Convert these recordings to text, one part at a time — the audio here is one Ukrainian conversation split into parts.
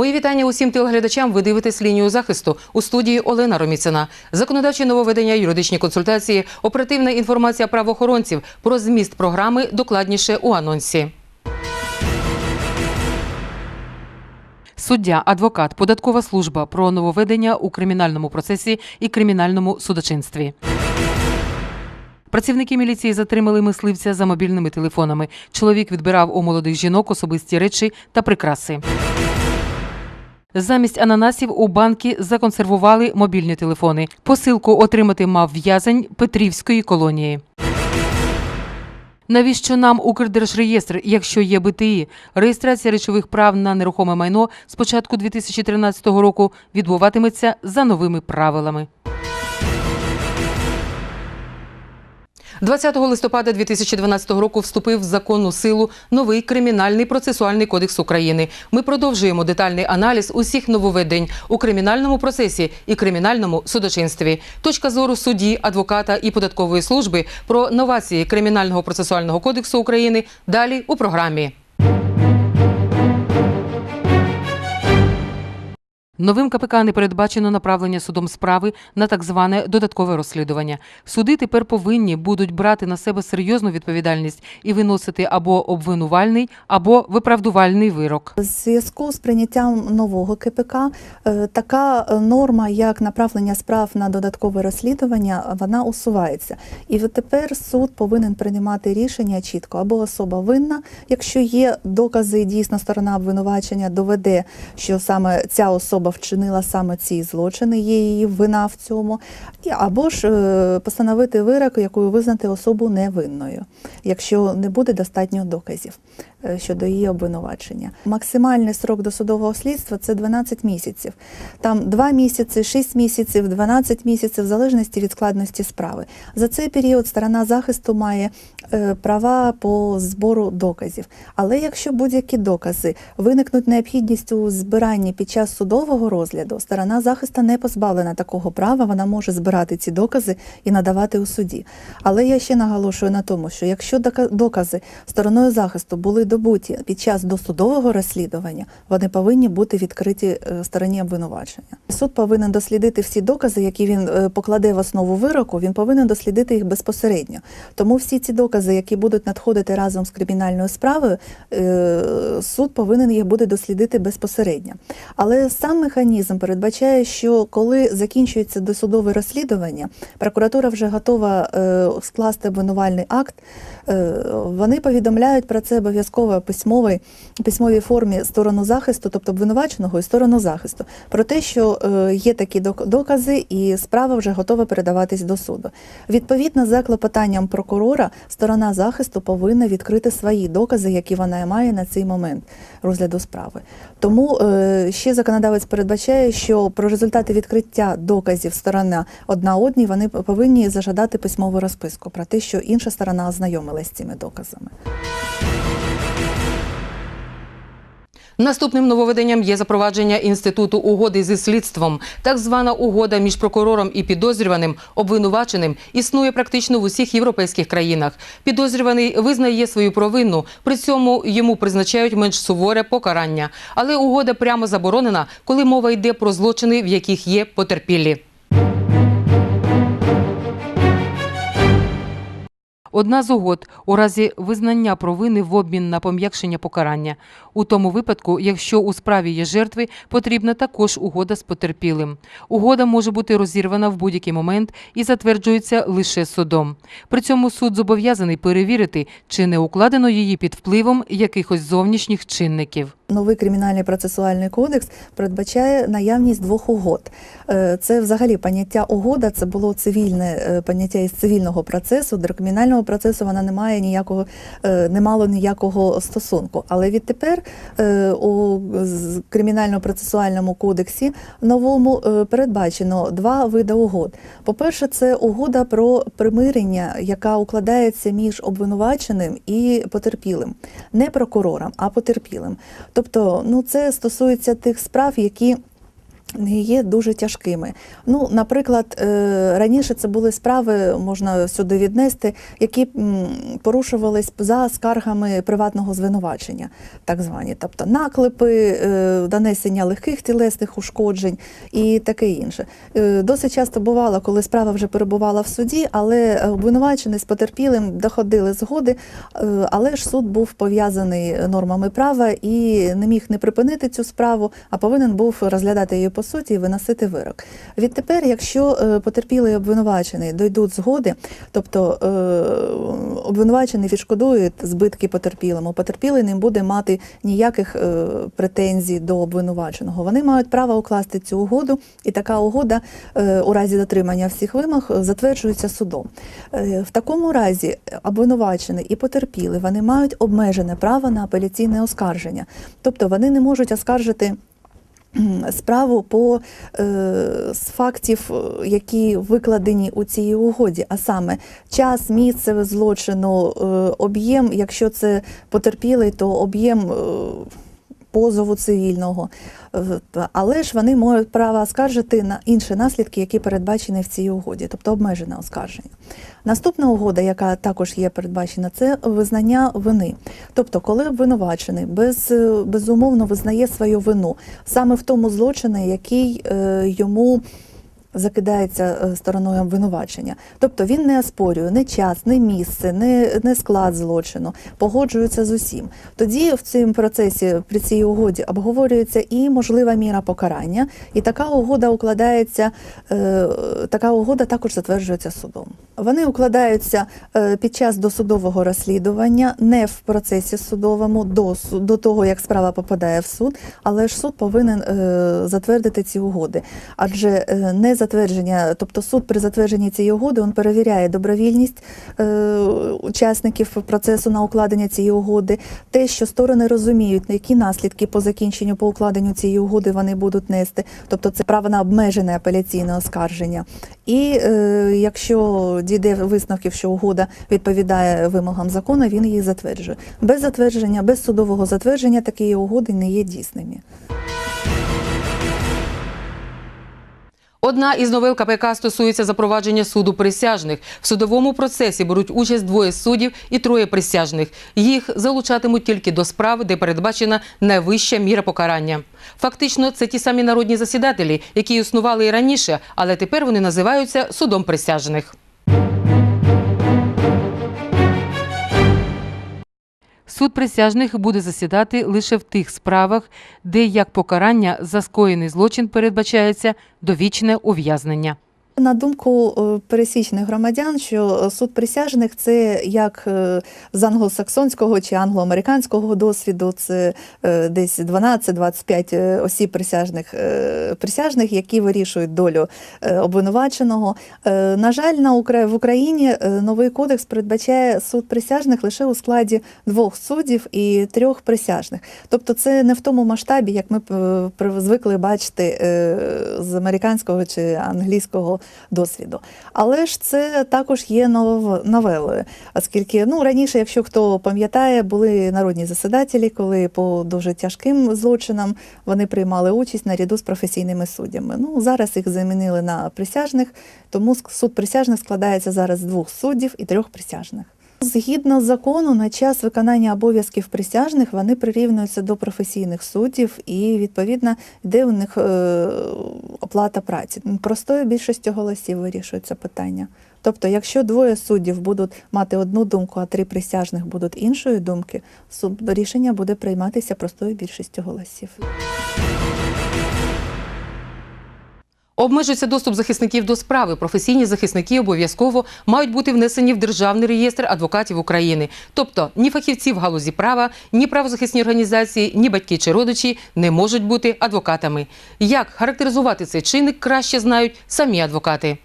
Мої вітання усім телеглядачам. Ви дивитесь лінію захисту у студії Олена Роміцина. Законодавчі нововведення, юридичні консультації, оперативна інформація правоохоронців про зміст програми докладніше у анонсі. Суддя, адвокат, податкова служба про нововведення у кримінальному процесі і кримінальному судочинстві. Працівники міліції затримали мисливця за мобільними телефонами. Чоловік відбирав у молодих жінок особисті речі та прикраси. Замість ананасів у банки законсервували мобільні телефони. Посилку отримати мав в'язень Петрівської колонії. Навіщо нам Укрдержреєстр, якщо є БТІ? Реєстрація речових прав на нерухоме майно з початку 2013 року відбуватиметься за новими правилами. 20 листопада 2012 року вступив в законну силу новий кримінальний процесуальний кодекс України. Ми продовжуємо детальний аналіз усіх нововведень у кримінальному процесі і кримінальному судочинстві. Точка зору судді, адвоката і податкової служби про новації кримінального процесуального кодексу України далі у програмі. Новим КПК не передбачено направлення судом справи на так зване додаткове розслідування. Суди тепер повинні будуть брати на себе серйозну відповідальність і виносити або обвинувальний, або виправдувальний вирок. В зв'язку з прийняттям нового КПК е, така е, норма, як направлення справ на додаткове розслідування, вона усувається. І тепер суд повинен приймати рішення чітко або особа винна, якщо є докази, дійсно сторона обвинувачення доведе, що саме ця особа вчинила саме ці злочини, є її вина в цьому, або ж е, постановити вирок, якою визнати особу невинною, якщо не буде достатньо доказів е, щодо її обвинувачення. Максимальний срок досудового слідства це 12 місяців. Там 2 місяці, 6 місяців, 12 місяців, в залежності від складності справи. За цей період сторона захисту має права по збору доказів. Але якщо будь-які докази виникнуть необхідність у збиранні під час судового розгляду, сторона захисту не позбавлена такого права, вона може збирати ці докази і надавати у суді. Але я ще наголошую на тому, що якщо дока- докази стороною захисту були добуті під час досудового розслідування, вони повинні бути відкриті е, стороні обвинувачення. Суд повинен дослідити всі докази, які він е, покладе в основу вироку, він повинен дослідити їх безпосередньо. Тому всі ці докази, які будуть надходити разом з кримінальною справою, е, суд повинен їх буде дослідити безпосередньо. Але сам механізм передбачає, що коли закінчується досудове розслідування, прокуратура вже готова е, скласти обвинувальний акт. Е, Вони повідомляють про це обов'язково письмовій письмовій формі сторону захисту, тобто обвинуваченого і сторону захисту, про те, що е, є такі докази, і справа вже готова передаватись до суду. Відповідно, за клопотанням прокурора, сторона захисту повинна відкрити свої докази, які вона має на цей момент розгляду справи. Тому е, ще законодавець передбачає, що про результати відкриття доказів сторона одна одній вони повинні зажадати письмову розписку про те, що інша сторона ознайомилась з цими доказами. Наступним нововведенням є запровадження інституту угоди зі слідством. Так звана угода між прокурором і підозрюваним, обвинуваченим, існує практично в усіх європейських країнах. Підозрюваний визнає свою провину, при цьому йому призначають менш суворе покарання. Але угода прямо заборонена, коли мова йде про злочини, в яких є потерпілі. Одна з угод у разі визнання провини в обмін на пом'якшення покарання. У тому випадку, якщо у справі є жертви, потрібна також угода з потерпілим. Угода може бути розірвана в будь-який момент і затверджується лише судом. При цьому суд зобов'язаний перевірити, чи не укладено її під впливом якихось зовнішніх чинників. Новий кримінальний процесуальний кодекс передбачає наявність двох угод. Е, Це взагалі поняття угода, це було цивільне е, поняття із цивільного процесу. До кримінального процесу вона не має ніякого, е, не мало ніякого стосунку. Але відтепер е, у кримінально-процесуальному кодексі новому е, передбачено два види угод. По-перше, це угода про примирення, яка укладається між обвинуваченим і потерпілим, не прокурором, а потерпілим. Тобто, ну це стосується тих справ, які є дуже тяжкими. Ну, наприклад, е, раніше це були справи, можна сюди віднести, які порушувались за скаргами приватного звинувачення, так звані, тобто наклепи, е, донесення легких тілесних ушкоджень і таке інше. Е, Досить часто бувало, коли справа вже перебувала в суді, але обвинувачений з потерпілим доходили згоди, але ж суд був пов'язаний нормами права і не міг не припинити цю справу, а повинен був розглядати її по суті виносити вирок. Відтепер, якщо е, потерпілий обвинувачений дойдуть згоди, тобто е, обвинувачений відшкодує збитки потерпілому, потерпілий не буде мати ніяких е, претензій до обвинуваченого. Вони мають право укласти цю угоду, і така угода у разі дотримання всіх вимог затверджується судом. В такому разі обвинувачений і потерпілий вони мають обмежене право на апеляційне оскарження, тобто вони не можуть оскаржити. Справу по е, з фактів, е, які викладені у цій угоді, а саме час, місце злочину, е, об'єм, якщо це потерпілий, то об'єм е, позову цивільного. Е, Але ж вони мають право оскаржити на інші наслідки, які передбачені в цій угоді, тобто обмежене оскарження. Наступна угода, яка також є передбачена, це визнання вини. Тобто, коли обвинувачений без, е, безумовно визнає свою вину саме в тому злочині, який е, йому закидається е, стороною обвинувачення. Тобто він не оспорює не час, не місце, не, не склад злочину, погоджується з усім. Тоді в цьому процесі при цій угоді обговорюється і можлива міра покарання, і така угода укладається, е, така угода також затверджується судом. Вони укладаються е, під час досудового розслідування, не в процесі судовому до, до того, як справа попадає в суд, але ж суд повинен затвердити ці угоди. Адже не затвердження, тобто суд при затвердженні цієї угоди він перевіряє добровільність е, учасників процесу на укладення цієї угоди, те, що сторони розуміють, які наслідки по закінченню по укладенню цієї угоди вони будуть нести, тобто це право на обмежене апеляційне оскарження. І е, якщо дійде висновків, що угода відповідає вимогам закону, він її затверджує. Без затвердження, без судового затвердження такі угоди не є дійсними. Одна із новел КПК стосується запровадження суду присяжних. В судовому процесі беруть участь двоє суддів і троє присяжних. Їх залучатимуть тільки до справ, де передбачена найвища міра покарання. Фактично, це ті самі народні засідателі, які існували і раніше, але тепер вони називаються судом присяжних. Суд присяжних буде засідати лише в тих справах, де як покарання за скоєний злочин передбачається довічне ув'язнення. На думку е, пересічних громадян, що е, суд присяжних це як е, з англосаксонського чи англоамериканського досвіду, це десь 12-25 е, осіб присяжних, присяжних, які вирішують долю обвинуваченого. На жаль, на Укра- в Україні новий кодекс передбачає суд присяжних лише у складі двох суддів і трьох присяжних. Тобто це не в тому масштабі, як ми звикли бачити з американського чи англійського досвіду. Але ж це також є нов- новелою, оскільки ну раніше, якщо хто пам'ятає, були народні засідателі, коли по дуже тяжким злочинам вони приймали участь наряду з професійними суддями. Ну зараз їх замінили на присяжних, тому суд присяжних складається зараз з двох суддів і трьох присяжних. Згідно закону, на час виконання обов'язків присяжних вони прирівнюються до професійних суддів і відповідно йде у них е, оплата праці. Простою більшістю голосів вирішується питання. Тобто, якщо двоє суддів будуть мати одну думку, а три присяжних будуть іншої думки, рішення буде прийматися простою більшістю голосів. Обмежується доступ захисників до справи. Професійні захисники обов'язково мають бути внесені в Державний реєстр адвокатів України. Тобто ні фахівці в галузі права, ні правозахисні організації, ні батьки чи родичі не можуть бути адвокатами. Як характеризувати цей чинник, краще знають самі адвокати.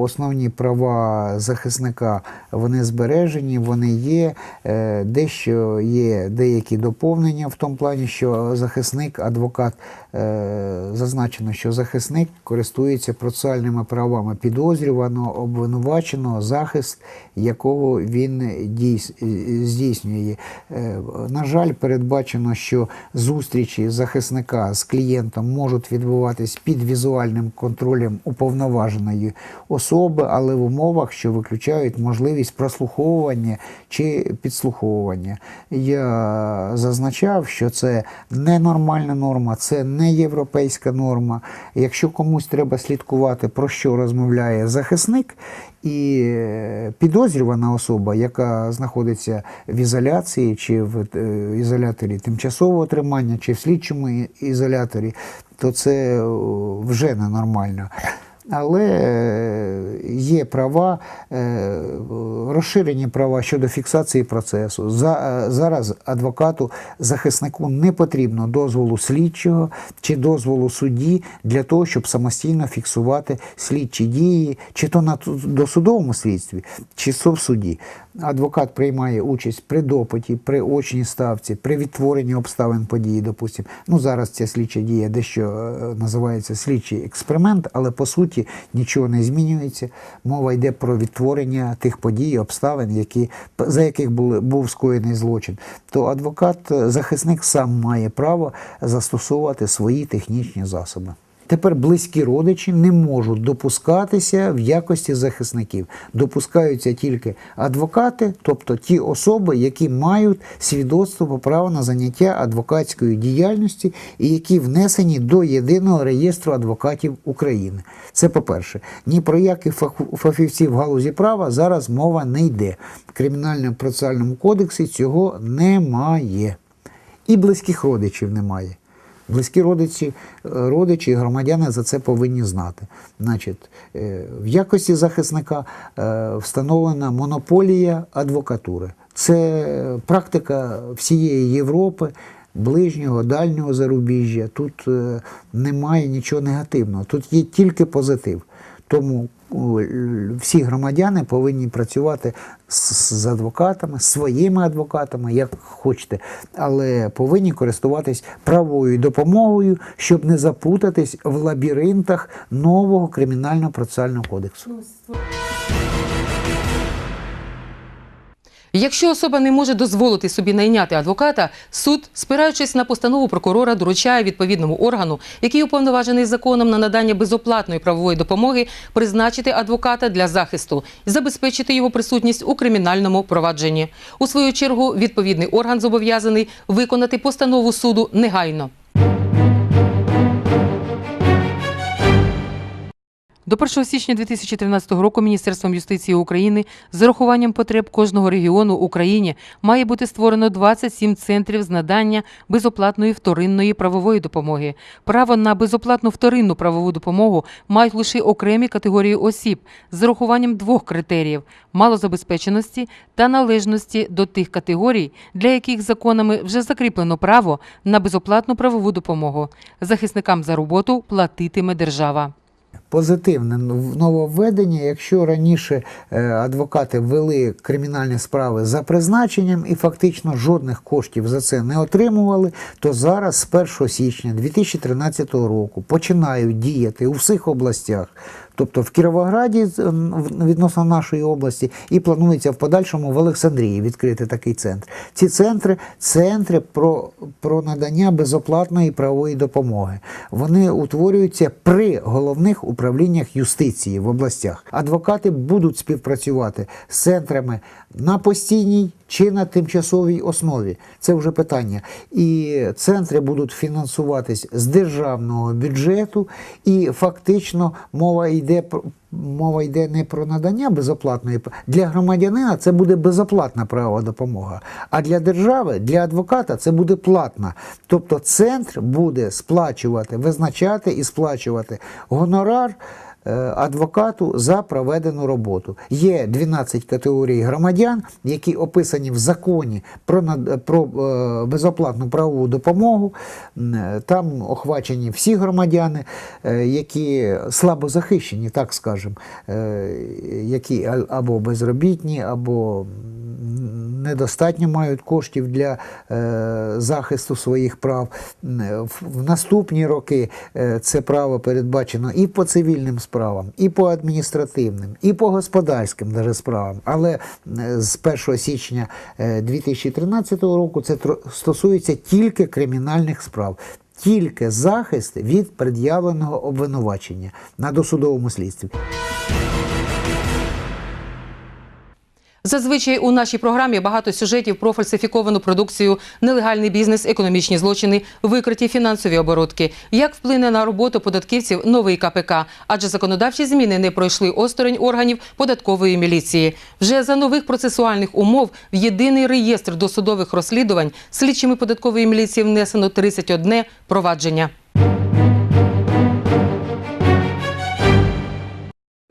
Основні права захисника вони збережені, вони є. Е, Дещо є деякі доповнення в тому плані, що захисник, адвокат е, зазначено, що захисник користується процесуальними правами підозрюваного, обвинуваченого, захист якого він здійснює. Е, На жаль, передбачено, що зустрічі захисника з клієнтом можуть відбуватись під візуальним контролем уповноваженої особи, але в умовах, що виключають можливість прослуховування чи підслуховування. Я зазначав, що це ненормальна норма, це не європейська норма. Якщо комусь треба слідкувати, про що розмовляє захисник, і е, підозрювана особа, яка знаходиться в ізоляції чи в е, ізоляторі тимчасового тримання, чи в слідчому ізоляторі, то це вже ненормально. Але е, є права, е, розширені права щодо фіксації процесу. Е, зараз адвокату, захиснику не потрібно дозволу слідчого чи дозволу судді для того, щоб самостійно фіксувати слідчі дії, чи то на досудовому слідстві, чи то в суді. Адвокат приймає участь при допиті, при очній ставці, при відтворенні обставин події, допустимо. Ну зараз ця слідча дія дещо називається слідчий експеримент, але по суті нічого не змінюється. Мова йде про відтворення тих подій, обставин, які, за яких були, був скоєний злочин. То адвокат, захисник сам має право застосовувати свої технічні засоби. Тепер близькі родичі не можуть допускатися в якості захисників. Допускаються тільки адвокати, тобто ті особи, які мають свідоцтво про право на заняття адвокатської діяльності і які внесені до єдиного реєстру адвокатів України. Це по-перше, ні про яких фахівців в галузі права зараз мова не йде. В кримінальному процесуальному кодексі цього немає. І близьких родичів немає. Близькі родичі, е, родичі і громадяни за це повинні знати. Значить, е, в якості захисника е, встановлена монополія адвокатури. Це практика всієї Європи, ближнього, дальнього зарубіжжя. Тут немає нічого негативного, тут є тільки позитив. Тому всі громадяни повинні працювати з, з адвокатами, своїми адвокатами, як хочете, але повинні користуватись правовою допомогою, щоб не запутатись в лабіринтах нового кримінального процесуального кодексу. Якщо особа не може дозволити собі найняти адвоката, суд, спираючись на постанову прокурора, доручає відповідному органу, який уповноважений законом на надання безоплатної правової допомоги, призначити адвоката для захисту і забезпечити його присутність у кримінальному провадженні. У свою чергу, відповідний орган зобов'язаний виконати постанову суду негайно. До 1 січня 2013 року Міністерством юстиції України з урахуванням потреб кожного регіону в Україні має бути створено 27 центрів з надання безоплатної вторинної правової допомоги. Право на безоплатну вторинну правову допомогу мають лише окремі категорії осіб з урахуванням двох критеріїв малозабезпеченості та належності до тих категорій, для яких законами вже закріплено право на безоплатну правову допомогу. Захисникам за роботу платитиме держава. Позитивне нововведення, якщо раніше е, адвокати вели кримінальні справи за призначенням і фактично жодних коштів за це не отримували, то зараз з 1 січня 2013 року починають діяти у всіх областях. Тобто в Кіровограді відносно нашої області, і планується в подальшому в Олександрії відкрити такий центр. Ці центри центри про, про надання безоплатної правової допомоги. Вони утворюються при головних управліннях юстиції в областях. Адвокати будуть співпрацювати з центрами на постійній чи на тимчасовій основі. Це вже питання. І центри будуть фінансуватись з державного бюджету, і фактично мова йде про. Мова йде не про надання безоплатної для громадянина. Це буде безоплатна правова допомога. А для держави, для адвоката, це буде платна. Тобто центр буде сплачувати, визначати і сплачувати гонорар адвокату за проведену роботу. Є 12 категорій громадян, які описані в законі про, про е, безоплатну правову допомогу. Е, Там охвачені всі громадяни, е, які слабо захищені, так скажемо, е, які або безробітні, або недостатньо мають коштів для е, захисту своїх прав. Е, В, наступні роки е, це право передбачено і по цивільним справам, і по адміністративним, і по господарським даже справам. Але е, з 1 січня е, 2013 року це стосується тільки кримінальних справ. Тільки захист від пред'явленого обвинувачення на досудовому слідстві. Зазвичай у нашій програмі багато сюжетів про фальсифіковану продукцію, нелегальний бізнес, економічні злочини, викриті фінансові оборудки. Як вплине на роботу податківців новий КПК? Адже законодавчі зміни не пройшли осторонь органів податкової міліції. Вже за нових процесуальних умов в єдиний реєстр досудових розслідувань слідчими податкової міліції внесено 31 провадження.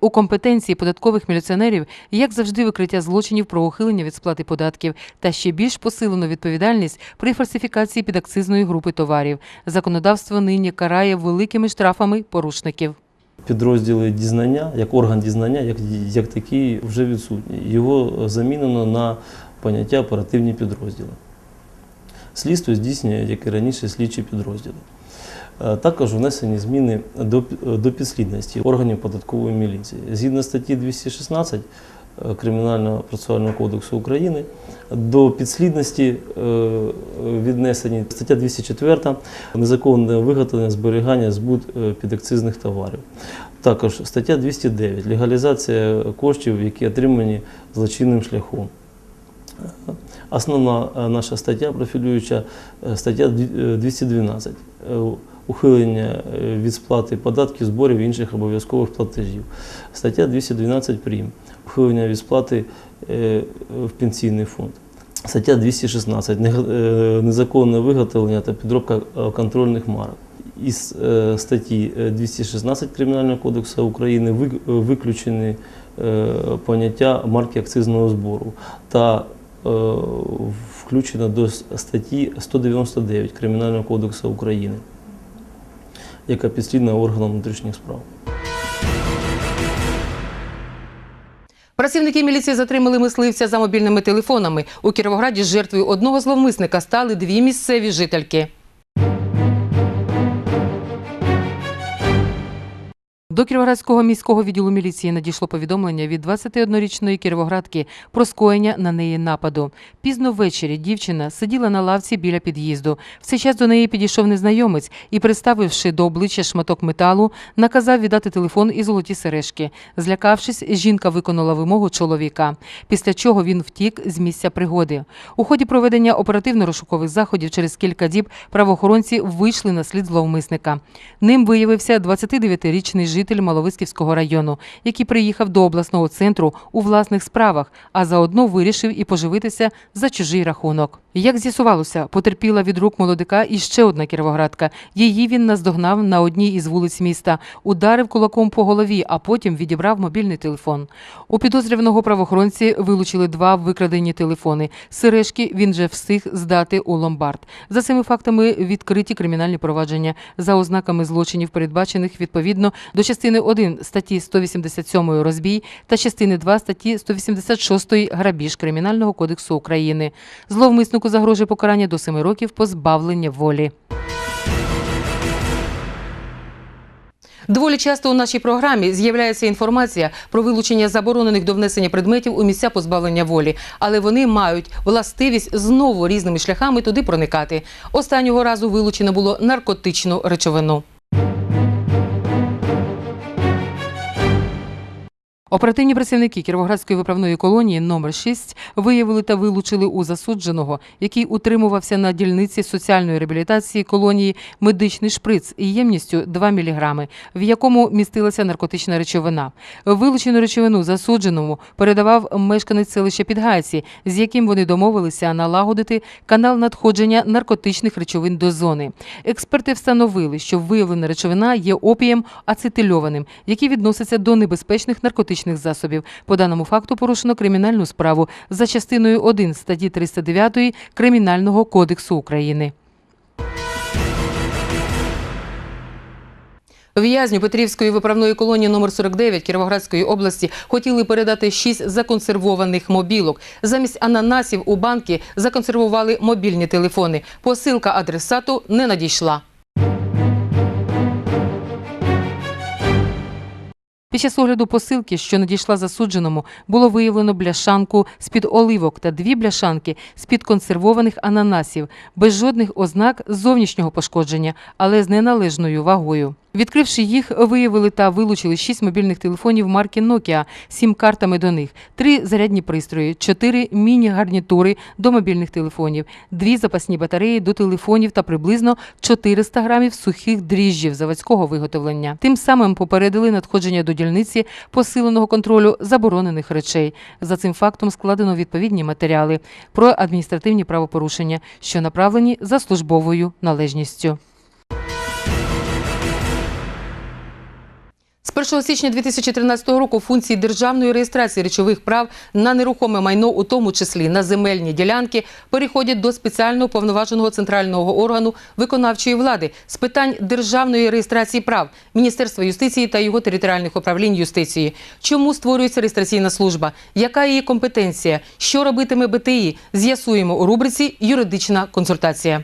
У компетенції податкових міліціонерів, як завжди, викриття злочинів про ухилення від сплати податків та ще більш посилену відповідальність при фальсифікації підакцизної групи товарів. Законодавство нині карає великими штрафами порушників. Підрозділи дізнання, як орган дізнання, як, як такий, вже відсутній. Його замінено на поняття оперативні підрозділи. Слідство здійснює, як і раніше, слідчі підрозділи. Е, Також внесені зміни до, до підслідності органів податкової міліції. Згідно статті 216 е, Кримінального процесуального кодексу України, до підслідності е, віднесені стаття 204 незаконне виготовлення, зберігання, збут е, підакцизних товарів. Також стаття 209 легалізація коштів, які отримані злочинним шляхом. Основна е, наша стаття профілююча е, стаття е, 212 е, ухилення е, від сплати податків, зборів і інших обов'язкових платежів. Стаття 212 прим. Ухилення від сплати е, в пенсійний фонд. Стаття 216 нег- е, незаконне виготовлення та підробка контрольних марок. Із статті е, 216 Кримінального кодексу України виключені поняття марки акцизного збору та включено до статті 199 Кримінального кодексу України, яка підслідна органам внутрішніх справ. Працівники міліції затримали мисливця за мобільними телефонами. У Кіровограді жертвою одного зловмисника стали дві місцеві жительки. До Кіровоградського міського відділу міліції надійшло повідомлення від 21-річної кіровоградки про скоєння на неї нападу. Пізно ввечері дівчина сиділа на лавці біля під'їзду. В цей час до неї підійшов незнайомець і, приставивши до обличчя шматок металу, наказав віддати телефон і золоті сережки. Злякавшись, жінка виконала вимогу чоловіка, після чого він втік з місця пригоди. У ході проведення оперативно-розшукових заходів через кілька діб правоохоронці вийшли на слід зловмисника. Ним виявився 29-річний житель Маловисківського району, який приїхав до обласного центру у власних справах, а заодно вирішив і поживитися за чужий рахунок. Як з'ясувалося, потерпіла від рук молодика і ще одна кіровоградка. Її він наздогнав на одній із вулиць міста, ударив кулаком по голові, а потім відібрав мобільний телефон. У підозрюваного правоохоронці вилучили два викрадені телефони. Сережки він же встиг здати у ломбард. За цими фактами відкриті кримінальні провадження за ознаками злочинів, передбачених відповідно до частини 1 статті 187 розбій та частини 2 статті 186 грабіж Кримінального кодексу України. Зловмиснику загрожує покарання до 7 років позбавлення волі. Доволі часто у нашій програмі з'являється інформація про вилучення заборонених до внесення предметів у місця позбавлення волі, але вони мають властивість знову різними шляхами туди проникати. Останнього разу вилучено було наркотичну речовину. Оперативні працівники Кіровоградської виправної колонії номер 6 виявили та вилучили у засудженого, який утримувався на дільниці соціальної реабілітації колонії медичний шприц ємністю 2 мг, в якому містилася наркотична речовина. Вилучену речовину засудженому передавав мешканець селища Підгайці, з яким вони домовилися налагодити канал надходження наркотичних речовин до зони. Експерти встановили, що виявлена речовина є опієм ацетильованим, який відноситься до небезпечних наркотичних засобів. По даному факту порушено кримінальну справу за частиною 1 статті 309 Кримінального кодексу України. В'язню Петрівської виправної колонії номер 49 Кіровоградської області хотіли передати шість законсервованих мобілок. Замість ананасів у банки законсервували мобільні телефони. Посилка адресату не надійшла. Під час огляду посилки, що надійшла засудженому, було виявлено бляшанку з-під оливок та дві бляшанки з-під консервованих ананасів, без жодних ознак зовнішнього пошкодження, але з неналежною вагою. Відкривши їх, виявили та вилучили шість мобільних телефонів марки Nokia сім картами до них, три зарядні пристрої, чотири міні-гарнітури до мобільних телефонів, дві запасні батареї до телефонів та приблизно 400 грамів сухих дріжджів заводського виготовлення. Тим самим попередили надходження до дільниці посиленого контролю заборонених речей. За цим фактом складено відповідні матеріали про адміністративні правопорушення, що направлені за службовою належністю. З 1 січня 2013 року функції державної реєстрації речових прав на нерухоме майно, у тому числі на земельні ділянки, переходять до спеціального повноваженого центрального органу виконавчої влади з питань державної реєстрації прав Міністерства юстиції та його територіальних управлінь юстиції. Чому створюється реєстраційна служба? Яка її компетенція? Що робитиме БТІ? З'ясуємо у рубриці Юридична консультація.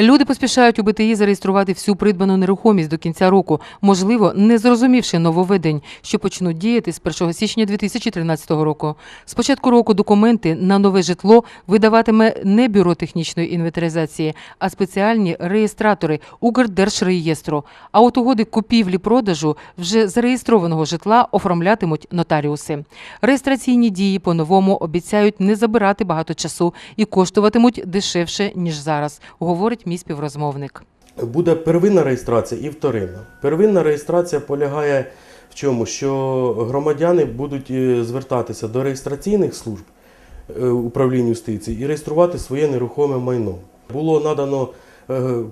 Люди поспішають у БТІ зареєструвати всю придбану нерухомість до кінця року, можливо, не зрозумівши нововведень, що почнуть діяти з 1 січня 2013 року. З початку року документи на нове житло видаватиме не бюро технічної інвентаризації, а спеціальні реєстратори Укрдержреєстру. А от угоди купівлі-продажу вже зареєстрованого житла оформлятимуть нотаріуси. Реєстраційні дії по-новому обіцяють не забирати багато часу і коштуватимуть дешевше ніж зараз, говорить мій співрозмовник. Буде первинна реєстрація і вторинна. Первинна реєстрація полягає в чому? Що громадяни будуть е, звертатися до реєстраційних служб е, управління юстиції і реєструвати своє нерухоме майно. Було надано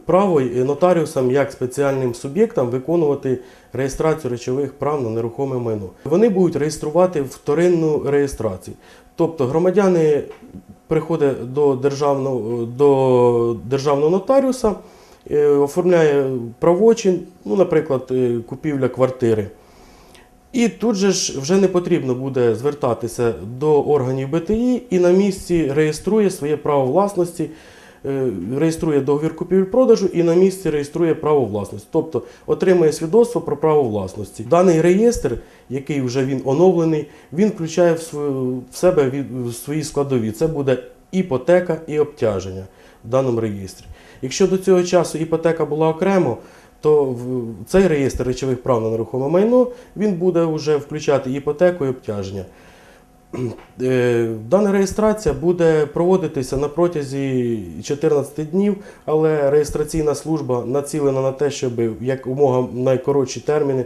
право нотаріусам як спеціальним суб'єктам виконувати реєстрацію речових прав на нерухоме майно. Вони будуть реєструвати вторинну реєстрацію. Тобто громадяни приходять до державного, до державного нотаріуса, е, оформляє правочин, ну, наприклад, е, купівля квартири. І тут же ж вже не потрібно буде звертатися до органів БТІ і на місці реєструє своє право власності, е, реєструє договір купівлі-продажу і на місці реєструє право власності. Тобто отримує свідоцтво про право власності. Даний реєстр, який вже він оновлений, він включає в себе в свої складові. Це буде іпотека і обтяження в даному реєстрі. Якщо до цього часу іпотека була окремо, то цей реєстр речових прав на нерухоме майно він буде вже включати іпотеку і обтяження. Е, Дана реєстрація буде проводитися на протязі 14 днів, але реєстраційна служба націлена на те, щоб якомога найкоротші терміни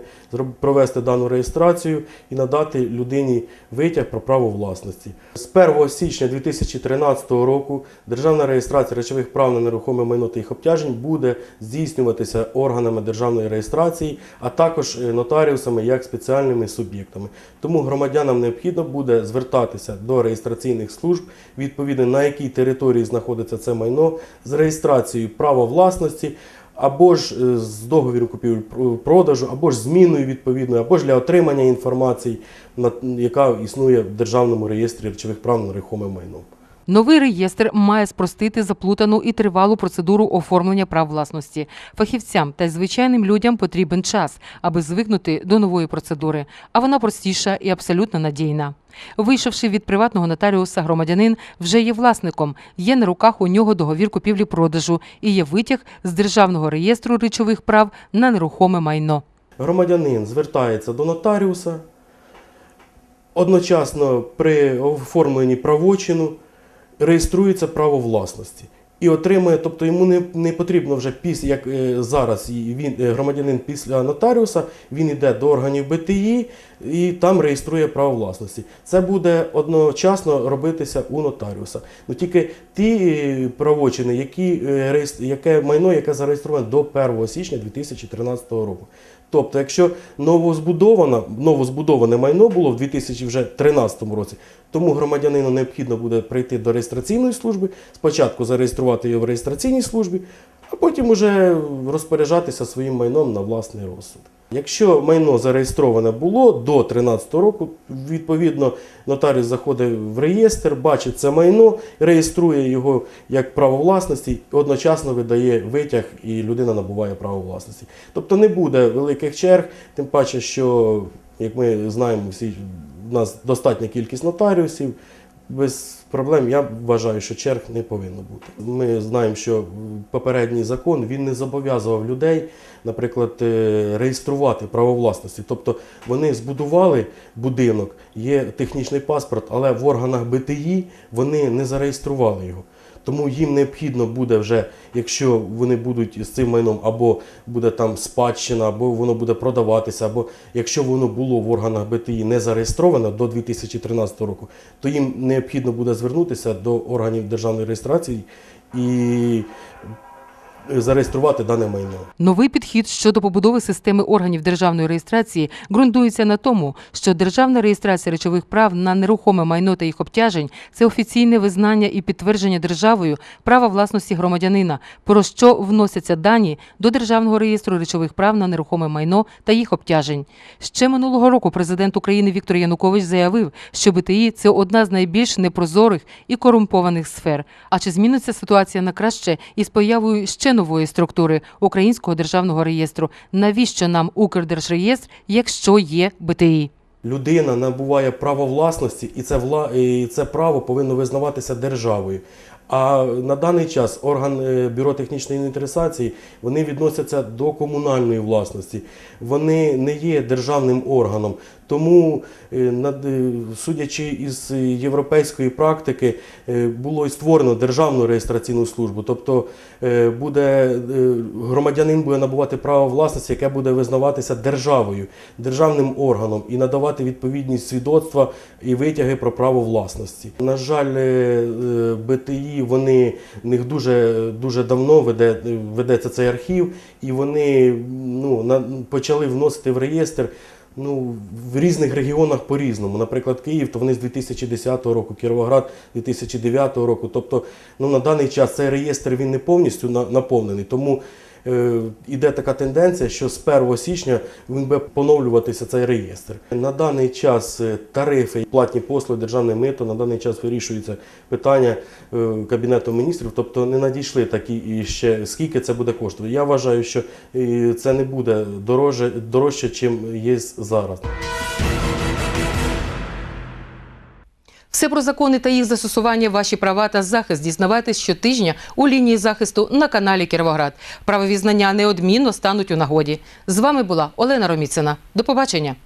провести дану реєстрацію і надати людині витяг про право власності. З 1 січня 2013 року державна реєстрація речових прав на нерухоме майно та їх обтяжень буде здійснюватися органами державної реєстрації, а також е, нотаріусами як спеціальними суб'єктами. Тому громадянам необхідно буде звертатися до реєстраційних служб, відповідно на якій території знаходиться це майно, з реєстрацією права власності. Або ж е, з договіру купівлі-продажу, або ж зміною відповідною, або ж для отримання інформації, яка існує в Державному реєстрі речових прав на нерухоме майно. Новий реєстр має спростити заплутану і тривалу процедуру оформлення прав власності. Фахівцям та звичайним людям потрібен час, аби звикнути до нової процедури, а вона простіша і абсолютно надійна. Вийшовши від приватного нотаріуса, громадянин вже є власником, є на руках у нього договір купівлі-продажу і є витяг з державного реєстру речових прав на нерухоме майно. Громадянин звертається до нотаріуса, одночасно при оформленні правочину реєструється право власності. І отримує, тобто йому не, не потрібно вже після, як е, зараз він, е, громадянин після нотаріуса, він йде до органів БТІ і там реєструє право власності. Це буде одночасно робитися у нотаріуса. Ну тільки ті е, правочини, які, яке майно, яке зареєстроване до 1 січня 2013 року. Тобто, якщо новозбудоване, новозбудоване майно було в 2013 році, тому громадянину необхідно буде прийти до реєстраційної служби, спочатку зареєструвати його в реєстраційній службі, а потім уже розпоряджатися своїм майном на власний розсуд. Якщо майно зареєстроване було до 2013 року, відповідно нотаріус заходить в реєстр, бачить це майно, реєструє його як право власності, одночасно видає витяг, і людина набуває право власності. Тобто не буде великих черг, тим паче, що, як ми знаємо, всі у нас достатня кількість нотаріусів. Без проблем я вважаю, що черг не повинно бути. Ми знаємо, що попередній закон він не зобов'язував людей, наприклад, е, реєструвати право власності. Тобто вони збудували будинок, є технічний паспорт, але в органах БТІ вони не зареєстрували його. Тому їм необхідно буде вже, якщо вони будуть з цим майном, або буде там спадщина, або воно буде продаватися, або якщо воно було в органах БТІ не зареєстровано до 2013 року, то їм необхідно буде звернутися до органів державної реєстрації і зареєструвати дане майно. Новий підхід щодо побудови системи органів державної реєстрації ґрунтується на тому, що державна реєстрація речових прав на нерухоме майно та їх обтяжень це офіційне визнання і підтвердження державою права власності громадянина, про що вносяться дані до державного реєстру речових прав на нерухоме майно та їх обтяжень. Ще минулого року президент України Віктор Янукович заявив, що БТІ це одна з найбільш непрозорих і корумпованих сфер. А чи зміниться ситуація на краще із появою ще нової структури Українського державного реєстру? Навіщо нам Укрдержреєстр, якщо є БТІ? Людина набуває право власності, і це, вла... і це право повинно визнаватися державою. А на даний час орган е, бюро технічної інвентаризації вони відносяться до комунальної власності. Вони не є державним органом. Тому, е, е, судячи із європейської практики, е, було і створено державну реєстраційну службу. Тобто е, буде е, громадянин буде набувати право власності, яке буде визнаватися державою, державним органом і надавати відповідні свідоцтва і витяги про право власності. На жаль, е, е, БТІ вони в них дуже, дуже давно веде, ведеться цей архів, і вони ну, на, почали вносити в реєстр. Ну, в різних регіонах по-різному. Наприклад, Київ, то вони з 2010 року, Кіровоград 2009 року. Тобто, ну, на даний час цей реєстр він не повністю на- наповнений. Тому іде така тенденція, що з 1 січня він буде поновлюватися цей реєстр. На даний час е, тарифи, платні послуги, державне мито, на даний час вирішується питання е, Кабінету міністрів, тобто не надійшли такі і ще скільки це буде коштувати. Я вважаю, що е, це не буде дороже, дорожче, чим є зараз. Все про закони та їх застосування, ваші права та захист дізнавайтесь щотижня у лінії захисту на каналі Кіровоград. Правові знання неодмінно стануть у нагоді. З вами була Олена Роміцина. До побачення.